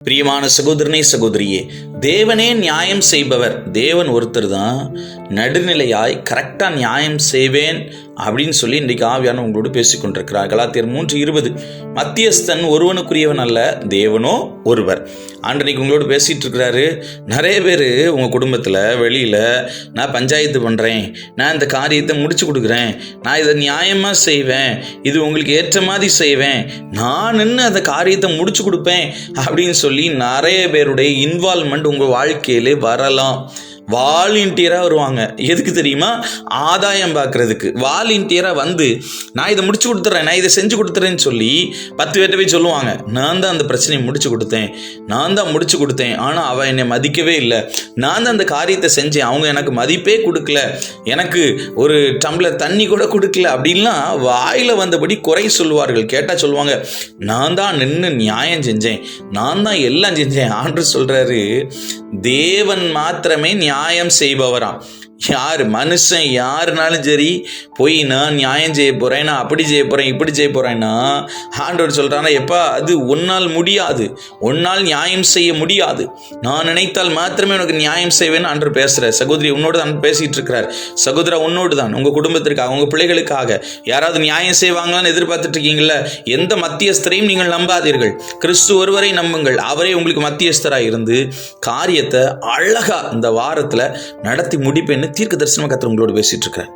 பிரியமான சகோதரனே சகோதரியே தேவனே நியாயம் செய்பவர். தேவன் ஒருத்தர் தான் நடுநிலையாய் கரெக்டாக நியாயம் செய்வேன் அப்படின்னு சொல்லி இன்றைக்கு ஆவியான உங்களோடு பேசிக்கொண்டிருக்கிறார் கலாத்தியர் மூன்று இருபது. மத்தியஸ்தன் ஒருவனுக்குரியவன் அல்ல தேவனோ ஒருவர். அன்றைக்கு உங்களோடு பேசிகிட்டு இருக்கிறாரு. நிறைய பேர் உங்கள் குடும்பத்தில் வெளியில் நான் பஞ்சாயத்து பண்ணுறேன் நான் இந்த காரியத்தை முடிச்சு கொடுக்குறேன் நான் இதை நியாயமாக செய்வேன் இது உங்களுக்கு ஏற்ற மாதிரி செய்வேன் நான் நின்று அந்த காரியத்தை முடிச்சு கொடுப்பேன் அப்படின்னு சொல்லி நிறைய பேருடைய இன்வால்மெண்ட் உங்கள் வாழ்க்கையிலே வரலாம். வாலண்டியராக வருவாங்க. எதுக்கு தெரியுமா? ஆதாயம் பார்க்கறதுக்கு வாலண்டியராக வந்து நான் இதை முடிச்சு கொடுத்துட்றேன் நான் இதை செஞ்சு கொடுத்துறேன்னு சொல்லி பத்து பேர்ட்ட போய் சொல்லுவாங்க. நான் தான் அந்த பிரச்சனையை முடிச்சு கொடுத்தேன். நான் தான் முடிச்சு கொடுத்தேன். ஆனால் அவன் என்னை மதிக்கவே இல்லை. நான் தான் அந்த காரியத்தை செஞ்சேன். அவங்க எனக்கு மதிப்பே கொடுக்கல. எனக்கு ஒரு டம்ளர் தண்ணி கூட கொடுக்கல. அப்படின்லாம் வாயில் வந்தபடி குறை சொல்லுவார்கள். கேட்டால் சொல்லுவாங்க நான் தான் நின்று நியாயம் செஞ்சேன். நான் தான் எல்லாம் செஞ்சேன். ஆண்டு சொல்கிறாரு தேவன் மாத்திரமே நியாயம் செய்பவராம் யார் மனுஷன் யாருனாலும் சரி போய் நான் நியாயம் செய்ய போகிறேன் நான் அப்படி செய்ய போகிறேன் இப்படி செய்ய போகிறேன்னா ஆண்டவர் சொல்கிறானா எப்பா அது உன்னால் முடியாது. ஒன்னால் நியாயம் செய்ய முடியாது. நான் நினைத்தால் மாத்திரமே உனக்கு நியாயம் செய்வேன்னு ஆண்டவர் பேசுகிறார் சகோதரி உன்னோடு தான் பேசிகிட்டு இருக்கிறார். சகோதரா உன்னோடு தான் உங்கள் குடும்பத்திற்காக உங்கள் பிள்ளைகளுக்காக. யாராவது நியாயம் செய்வாங்களான்னு எதிர்பார்த்துட்ருக்கீங்கள எந்த மத்தியஸ்தரையும் நீங்கள் நம்பாதீர்கள். கிறிஸ்து ஒருவரை நம்புங்கள். அவரே உங்களுக்கு மத்தியஸ்தராக இருந்து காரியத்தை அழகாக இந்த வாரத்தில் நடத்தி முடிப்பேன்னு தீர்க்க தரிசனமாக கத்திர உங்களோடு பேசிட்டு இருக்கிறேன்